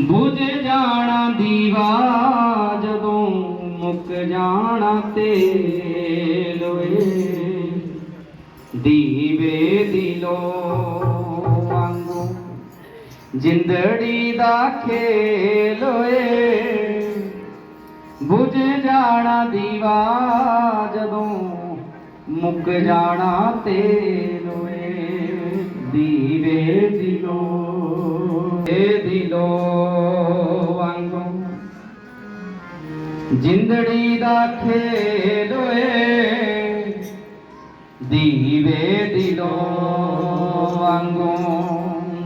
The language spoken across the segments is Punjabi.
ਬੁਝ ਜਾਣਾ ਦੀਵਾ, ਜਦੋਂ ਮੁੱਕ ਜਾਣਾ ਤੇਲ ਓਏ। ਦੀਵੇ ਦਿਲੋ ਵਾਂਗੂ ਜਿੰਦੜੀ ਦਾ ਖੇਲ ਓਏ। ਬੁਝ ਜਾਣਾ ਦੀਵਾ, ਜਦੋਂ ਮੁੱਕ ਜਾਣਾ ਤੇਲ ਓਏ। ਦੀਵੇ ਦਿਲੋ ਇਹ ਦਿਲੋ ਵਾਂਗੂ। ਜਿੰਦੜੀ ਦਾ ਖੇਲ ਓਏ, ਦੀਵੇ ਦਿਲੋ ਵਾਂਗੂ।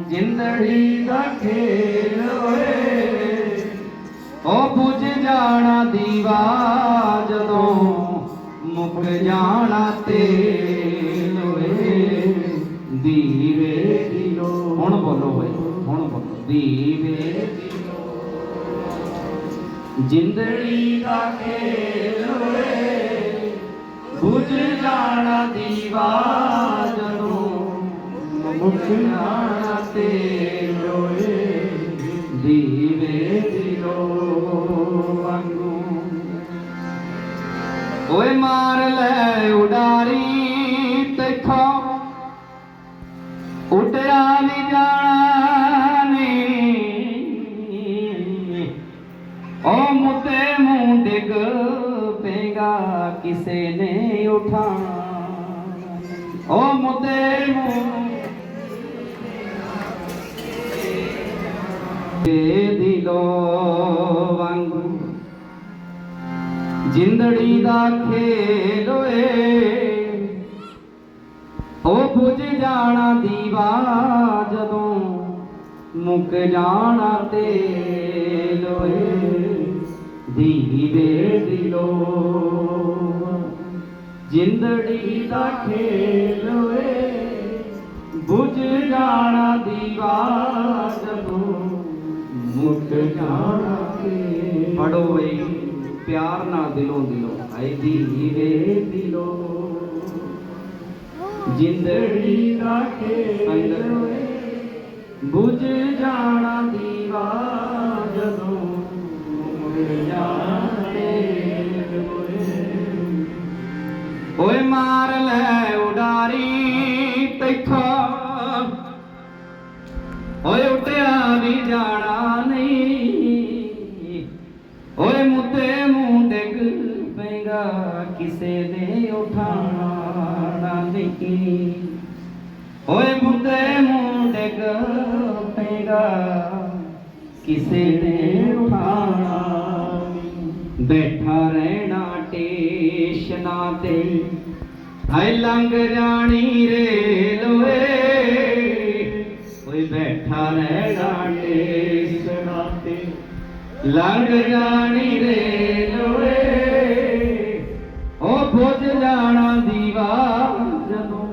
ਜਿੰਦੜੀ ਦਾ ਖੇਲ ਓਏ ਉਹ ਬੁਝ ਜਾਣਾ ਦੀਵਾ ਜਦੋਂ ਮੁੱਕ ਜਾਣਾ ਤੇਲ ਓਏ, ਦੀਵੇ ਦਿਲੋ। ਹੁਣ ਬੋਲੋ ਓਏ ਹੁਣ ਜਿੰਦੜੀ ਦਾ ਖੇਲ ਓਏ ਬੁਝ ਜਾਣਾ ਦੀਵਾ ਜਦੋਂ ਮੁੱਕ ਜਾਣਾ ਤੇਲ ਓਏ ਦੀਵੇ ਦਿਲੋ ਵਾਂਗੂ। ਓਏ ਮਾਰ ਲੈ ਉਡਾਰੀ ਤੇਖੋ, ਉਡਿਆ ਨਹੀਂ ਜਾ ਨੇ ਉਠਾਣਾ ਓ ਮੁੱਤੇ ਮੂੰਹ ਤੇ ਦਿਲੋ ਵਾਂਗੂ। ਜਿੰਦੜੀ ਦਾ ਖੇਲ ਓਏ ਉਹ ਬੁਝ ਜਾਣਾ ਦੀਵਾ ਜਦੋਂ ਮੁੱਕ ਜਾਣਾ ਤੇਲ ਓਏ। ਦੀਵੇ ਦਿਲੋ ਜਿੰਦੜੀ ਦਾ ਖੇਲ ਓਏ ਬੁਝ ਜਾਣਾ ਦੀਵਾ ਜਦੋਂ ਮੁੱਕ ਜਾਣਾ ਤੇ ਪੜੋ ਏ ਪਿਆਰ ਨਾਲ ਦਿਲੋਂ ਦਿਲੋਂ ਆਏ ਦੀਵੇ ਦਿਲੋਂ। ਜਿੰਦੜੀ ਦਾ ਖੇਲ ਓਏ ਬੁਝ ਜਾਣਾ ਦੀਵਾ ਜਦੋਂ ਮੁੱਕ ਜਾਣਾ ਓਏ ਓਏ ਮਾਰ ਲੈ ਉਡਾਰੀ ਤੈਥੋਂ। ਓਏ ਉੱਡਿਆ ਵੀ ਜਾਣਾ ਨਹੀਂ। ਓਏ ਮੁੱਤੇ ਮੂੰਹ ਡਿੱਗ ਪੈਗਾ ਕਿਸੇ ਨੇ ਉਠਾਣਾ ਨਹੀਂ। ਓਏ ਮੁੱਤੇ ਮੂੰਹ ਡਿੱਗ ਪੈਗਾ ਕਿਸੇ ਨੇ ਉਠਾਣਾ ਬੈਠਾ ਰਹਿਣਾ ਟੇਸ਼ਨਾ ਤੇ ਹਾਏ ਲੰਘ ਜਾਣੀ ਰੇ ਓਏ ਓਏ ਬੈਠਾ ਰਹਿਣਾ ਟੇਸ਼ਨਾ ਤੇ ਲੰਘ ਜਾਣੀ ਰੇ ਓਏ ਓ ਬੁੱਝ ਜਾਣਾ ਦੀਵਾ ਜਦੋਂ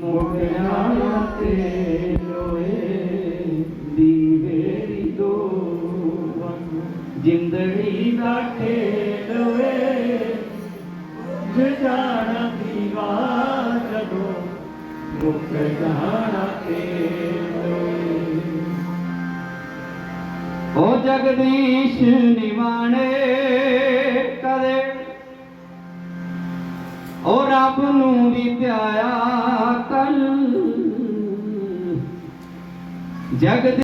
ਮੁੱਕ ਜਾਣਾ ਤੇਲ ਓਏ ਦੀਵੇ ਦੀ ਦੋ ਜਿੰਦੜੀ ਦਾ ਖੇਲ ਓਏ ਜਾਣਾ ਦੀਵਾ ਜਦੋਂ ਮੁੱਕ ਜਾਣਾ ਤੇਲ ਓਏ ਜਗਦੀਸ਼ ਨਿਵਾਣੇ ਕਦੇ। ਉਹ ਰੱਬ ਨੂੰ ਵੀ ਧਿਆਇਆ ਕੱਲ। ਜਗਦੀ